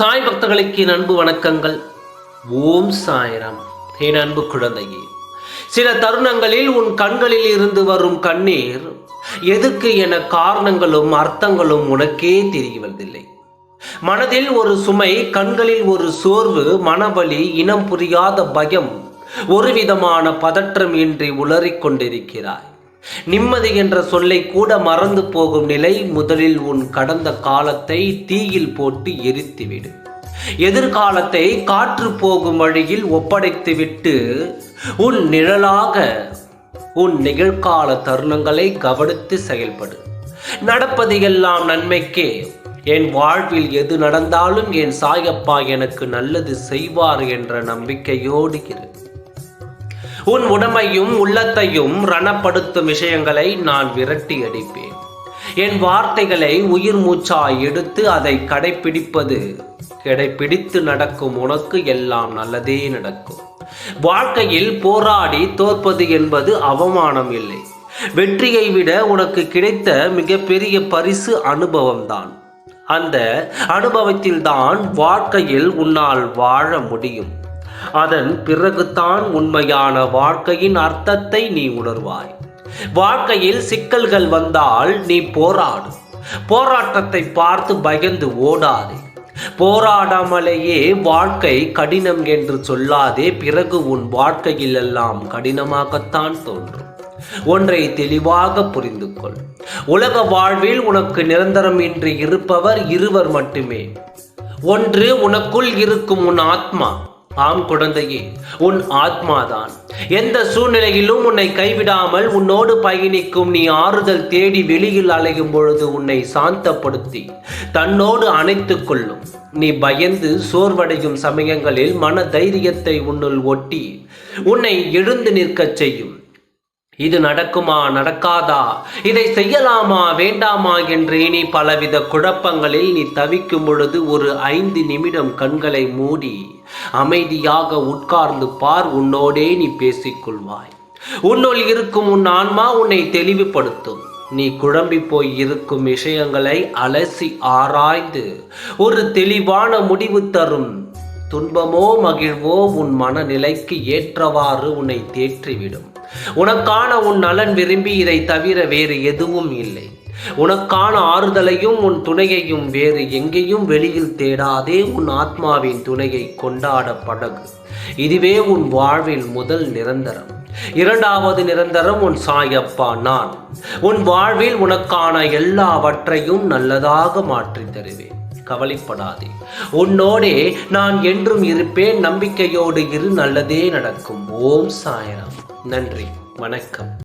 சாய் பக்தர்களுக்கு அன்பு வணக்கங்கள். ஓம் சாய்ராம். என் அன்பு குழந்தையே சில தருணங்களில் உன் கண்களில் இருந்து வரும் கண்ணீர் எதுக்கு என காரணங்களும் அர்த்தங்களும் உனக்கே தெரியவதில்லை மனதில் ஒரு சுமை கண்களில் ஒரு சோர்வு மனவலி இனம் புரியாத பயம் ஒரு விதமான பதற்றம் இன்றி உளறிக் கொண்டிருக்கிறாய். நிம்மதி என்ற சொல்லை கூட மறந்து போகும் நிலை முதலில் உன் கடந்த காலத்தை தீயில் போட்டு எரித்துவிடு. எதிர்காலத்தை காற்று போகும் வழியில் ஒப்படைத்துவிட்டு உன் நிழலாக உன் நிகழ்கால தருணங்களை கவனித்து செயல்படு. நடப்பது எல்லாம் நன்மைக்கே. என் வாழ்வில் எது நடந்தாலும் என் சாயப்பா எனக்கு நல்லது செய்வார் என்ற நம்பிக்கையோடு இரு. உன் உடமையும் உள்ளத்தையும் ரணப்படுத்தும் விஷயங்களை நான் விரட்டி அடிப்பேன் என் வார்த்தைகளை உயிர் மூச்சாய் எடுத்து அதை கடைப்பிடிப்பது கடைப்பிடித்து நடக்கும் உனக்கு எல்லாம் நல்லதே நடக்கும். வாழ்க்கையில் போராடி தோற்பது என்பது அவமானம் இல்லை. வெற்றியை விட உனக்கு கிடைத்த மிகப்பெரிய பரிசு அனுபவம்தான். அந்த அனுபவத்தில்தான் வாழ்க்கையில் உன்னால் வாழ முடியும். அதன் பிறகுதான் உண்மையான வாழ்க்கையின் அர்த்தத்தை நீ உணர்வாய். வாழ்க்கையில் சிக்கல்கள் வந்தால் நீ போராடு. போராட்டத்தை பார்த்து பயந்து ஓடாதே. போராடாமலேயே வாழ்க்கை கடினம் என்று சொல்லாதே பிறகு உன் வாழ்க்கையில் எல்லாம் கடினமாகத்தான் தோன்றும். ஒன்றை தெளிவாக புரிந்து கொள் உலக வாழ்வில் உனக்கு நிரந்தரம் இன்றி இருப்பவர் இருவர் மட்டுமே. ஒன்று உனக்குள் இருக்கும் உன் ஆத்மா. ஆம் குழந்தையே உன் ஆத்மாதான். எந்த சூழ்நிலையிலும் உன்னை கைவிடாமல் உன்னோடு பயணிக்கும் நீ ஆறுதல் தேடி வெளியில் அலையும் பொழுது உன்னை சாந்தப்படுத்தி தன்னோடு அணைத்துக் கொள்ளும். நீ பயந்து சோர்வடையும் சமயங்களில் மன தைரியத்தை உன்னுள் ஒட்டி உன்னை எழுந்து நிற்கச் செய்யும். இது நடக்குமா நடக்காதா? இதை செய்யலாமா வேண்டாமா என்று இனி பலவித குழப்பங்களில் நீ தவிக்கும் பொழுது ஒரு ஐந்து நிமிடம் கண்களை மூடி அமைதியாக உட்கார்ந்து பார் உன்னோடே நீ பேசிக்கொள்வாய். உன்னுள் இருக்கும் உன் ஆன்மா உன்னை தெளிவுபடுத்தும். நீ குழம்பி போய் இருக்கும் விஷயங்களை அலசி ஆராய்ந்து ஒரு தெளிவான முடிவு தரும். துன்பமோ மகிழ்வோ உன் மனநிலைக்கு ஏற்றவாறு உன்னை தேற்றிவிடும். உனக்கான உன் நலன் விரும்பி இதை தவிர வேறு எதுவும் இல்லை. உனக்கான ஆறுதலையும் உன் துணையையும் வேறு எங்கேயும் வெளியில் தேடாதே உன் ஆத்மாவின் துணையை கொண்டாட படகு இதுவே உன் வாழ்வில் முதல் நிரந்தரம். இரண்டாவது நிரந்தரம் உன் சாயப்பா நான். உன் வாழ்வில் உனக்கான எல்லாவற்றையும் நல்லதாக மாற்றி தருவேன். கவலைப்படாதே. உன்னோடே நான் என்றும் இருப்பேன். நம்பிக்கையோடு இரு. நல்லதே நடக்கும். ஓம் சாயராம். நன்றி. வணக்கம்.